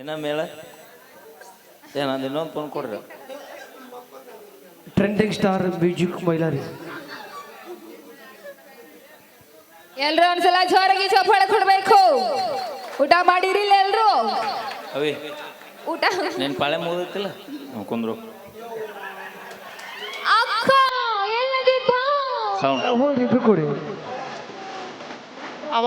ಏನ ಹೇಳ ಏನಂದ ಇನ್ನೊಂದು ಫೋನ್ ಕೊಡ್ರಿ. Trending star music Mailari. ಎಲ್ರು ಒಂದ್ಸಲ ಜೋರಾಗಿ ಚಪ್ಪಾಳೆ ಕೊಡ್ಬೇಕು. ಊಟ ಮಾಡಿರಿ ಎಲ್ರು? ಅವಿ ಊಟ? ನಿನ್ ಪಾಳೆ ಮುಗಿದಿತ್ತಿಲ್ಲ ನಾವು ಕುಂದ್ರು. ಅಕ್ಕ ಎಲ್ಲದಿಪ್ಪ ಸೌಂಡ್ ಕೊಡಿ. ಅವ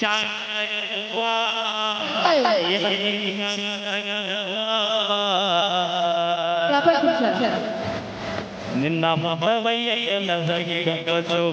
chẳng qua là phải không sợ nên nằm ở đây em là gì cần cơ sâu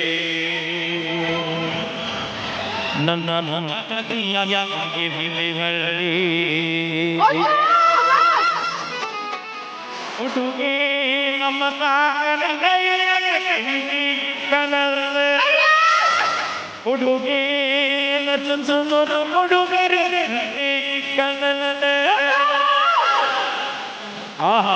ನನ್ನ ಹುಡುಗಿ ನಮ್ಮ ಹುಡುಗಿ ಹುಡುಗರ ಕನಲ ಆಹಾ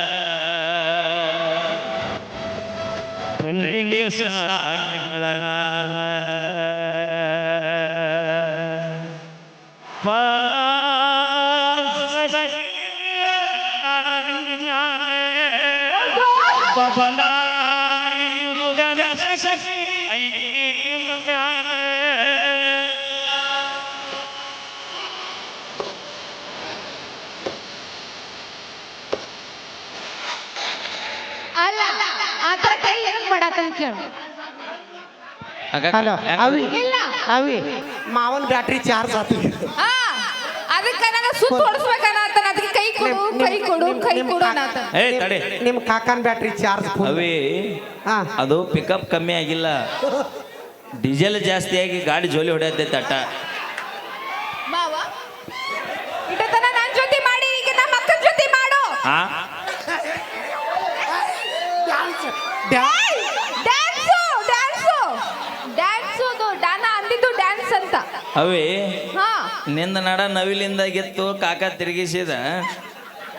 Ala. ಕೇಳು ಹಲೋ ಅವಿ ಅವಿ ಮಾವನ್ ಬ್ಯಾಟ್ರಿ ಚಾರ್ಜ್ ಆತು ಹಾ ಅದಕ್ಕ ನಾನು ಸುತ್ತ ಹೊಡಿಸ್ಬೇಕನ್ನ ಅಂತ ಅದಕ್ಕೆ ಕೈ ಕೊಡು ಕೈ ಕೊಡು ಕೈ ಕೊಡು ಅನ್ನತ ಏ ತಡೆ. ನಿಮ್ ಕಾಕನ್ ಬ್ಯಾಟ್ರಿ ಚಾರ್ಜ್ ಅವಿ ಹಾ. ಅದು ಪಿಕಪ್ ಕಮ್ಮಿ ಆಗಿಲ್ಲ. ಡೀಸೆಲ್ ಜಾಸ್ತಿ ಆಗಿ ಗಾಡಿ ಜೋಲಿ ಹೊಡೆಯುತ್ತೆ ತಟ್ಟ. ಮಾವ ಇಟತನ ನನ್ನ ಜೊತೆ ಮಾಡಿ ಈಗ ನಮ್ಮ ಅಕ್ಕನ ಜೊತೆ ಮಾಡು. ಹಾ? ಡ್ಯಾನ್ಸು ಡ್ಯಾನ್ಸು ಡ್ಯಾನ್ಸು ಅದು ಡಾನ ಅಂದಿದ್ದು ಡ್ಯಾನ್ಸ್ ಅಂತ ಅವೇ ಹಾ. ನಿಂದ ನಡ ನವಿಲಿಂದ ಗೆತ್ತು ಕಾಕ ತಿರುಗಿಸಿದ.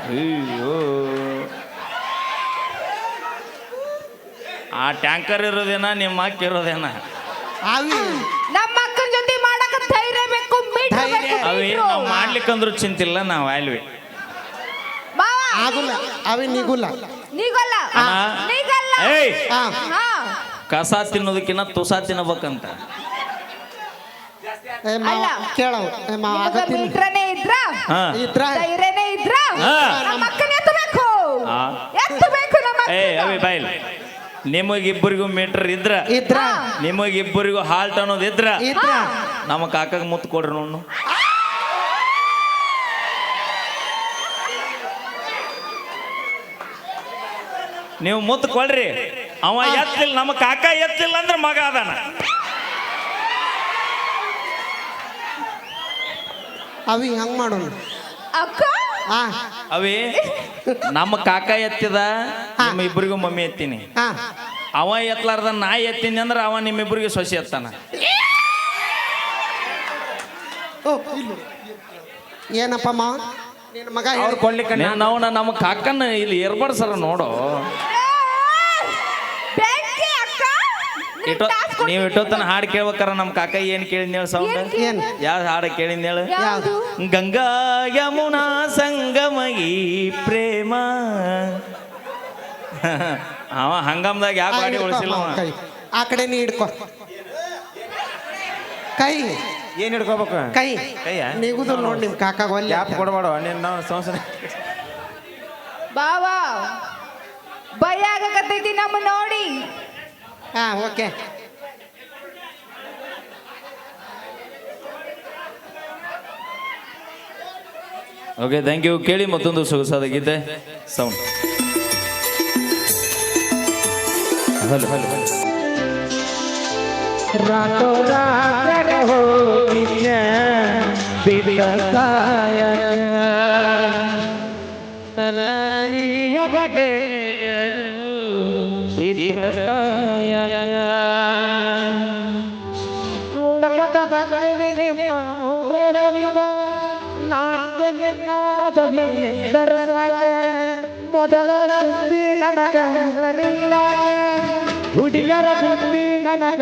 ಅಯ್ಯೋ. ಆ ಟ್ಯಾಂಕರ್ ಇರೋದೇನ ನಿಮ್ಮ ಅಕ್ಕ ಇರೋದೇನ? ಅವಿ ನಮ್ಮ ಅಕ್ಕನ ಜೊತೆ ಮಾಡಕ ಧೈರ್ಯ ಬೇಕು ಮೀಟ್ರ್ ಬೇಕು ಅವೇ ಮೀಟ್ರು. ನಾವು ಮಾಡ್ಲಿಕ್ಕಂದ್ರೂ ಚಿಂತಿಲ್ಲ ನಾವು ಅಲ್ವಿ ಮಾವ. ಆಗುಲ್ಲ. ಅವಿ ನಿಗುಲ್ಲ. ನೀಗಲ್ಲ. ಅಣ್ಣ. ನೀಗಲ್ಲ. ಏಯ್. ಹಾ. ಕಸ ತಿನ್ನೋದಕ್ಕಿಂತ ತುಸ ತಿನ್ನಬೇಕಂತ. ಕೇಳವ್ ಏ ಮಾವ ನಿಮಗ ಆಗತ್ತಿಲ್ಲ. ಮೀಟ್ರನೇ ಇದ್ರ? ಹಾ. ಇದ್ರ? ಧೈರ್ಯನೇ ಇದ್ರ? ಹಾ. ನಮ್ಮ ಅಕ್ಕನ ಎತ್ತಬೇಕು. ಹಾ. ಎತ್ತಬೇಕು ನಮ್ಮ ಏ ಅಕ್ಕನ. ಅವಿ ಬಾಯ್ಲ್ ನಿಮಗಿಬ್ಬರಿಗೂ ಮೀಟರ್ ಇದ್ರ? ಇದ್ರ. ನಿಮಗಿಬ್ಬರಿಗೂ ಹಾಲ್ಟ್ ಅನ್ನೋದು ಇದ್ರ? ಇದ್ರ? ನಮ್ಮ ಕಾಕಾಗ ಮುತ್ತು ಕೊಡ್ರಿ ನೋಡು ನೀವು ಮುತ್ತು ಕೊಡ್ರಿ. ಅವ ಎತ್ತಿಲ್ಲ ನಮ್ಮ ಕಾಕ ಎತ್ತಿಲ್ಲ ಅಂದ್ರೆ ಮಗ ಅದಾನ. ಅವಿ ಹಂಗ್ ಮಾಡೋಣ. ಅಕ್ಕ? ಹಾ ಅವೇ ನಮ್ಮ ಕಾಕ ಎತ್ತಿದ ನಿಮ್ಮ ಇಬ್ಬರಿಗೂ ಮಮ್ಮಿ ಎತ್ತೀನಿ. ಹಾ. ಅವ ಎತ್ತಲಾರ್ದ ನಾ ಎತ್ತೀನಿ ಅಂದ್ರೆ ಅವ ನಿಮ್ಮಿಬ್ಬರಿಗೆ ಸೊಸೆ ಎತ್ತಾನ. ಓ ಇಲ್ಲ. ಏನಪ್ಪ ಮಾವ ನಿನ್ನ ಮಗ ಅವ್ರು ಕೊಡ್ಲಿಕ್ಕೆ ನಾವು ನಮ್ಮ ಕಾಕನ ಇಲ್ಲಿ ಏರ್ಬಡ್ಸರ ನೋಡು. ಬೆಂಕಿ ಅಕ್ಕ? ಇಟ್ಟೋ. ನೀವು ಇಟ್ಟೋತನ ಹಾಡು ಕೇಳ್ಬೇಕಾರ ನಮ್ಮ ಕಾಕ ಏನ್ ಕೇಳಿದ್ನೇಳು ಸೌಂಡ್ ಏನ್ ಯಾವ ಹಾಡು ಕೇಳಿದ್ನೇಳು ಯಾವುದು? ಗಂಗಾ ಯಮುನಾ ಸಂಗಮಗಿ ಪ್ರೇಮ. ಅವ ಹಂಗಮ್ದಾಗ ಯಾಕೆ ಗಾಡಿ ಹಿಡ್ಕೊ ಉಳಿಸಿಲ್ಲ ಅವ? ಕೈ. ಆ ಕಡೆ ನೀ ಹಿಡ್ಕೊ ಕೈ. ಏನ್ ಹಿಡ್ಕೋಬೇಕು? ಕೈ. ಕೈಯ? ನಿಗುದು ನೋಡಿ ನಿಮ್ ಕಾಕಾಗ ಒಲ್ಲೆ ಕ್ಯಾಪ್ ಕೊಡಬೇಡ ನೀನು ನಾವು ಬಾ ಬಾವಾ ಭಯ ಆಗಕತ್ತೈತಿ ನಮ್ಮ ನೋಡಿ. ಹಾ okay. ಓಕೆ ಥ್ಯಾಂಕ್ ಯು ಕೇಳಿ ಮತ್ತೊಂದು ಸೊಗಸಾದ ಗೀತೆ ಸೌಂಡ್ ಹಲೋ ಹಲೋ ರಾತೋ ರಾತ್ರ ಹೋ ಮೊದಲ ಹುಡುಗರ ಸುದ್ದಿ ನನಗ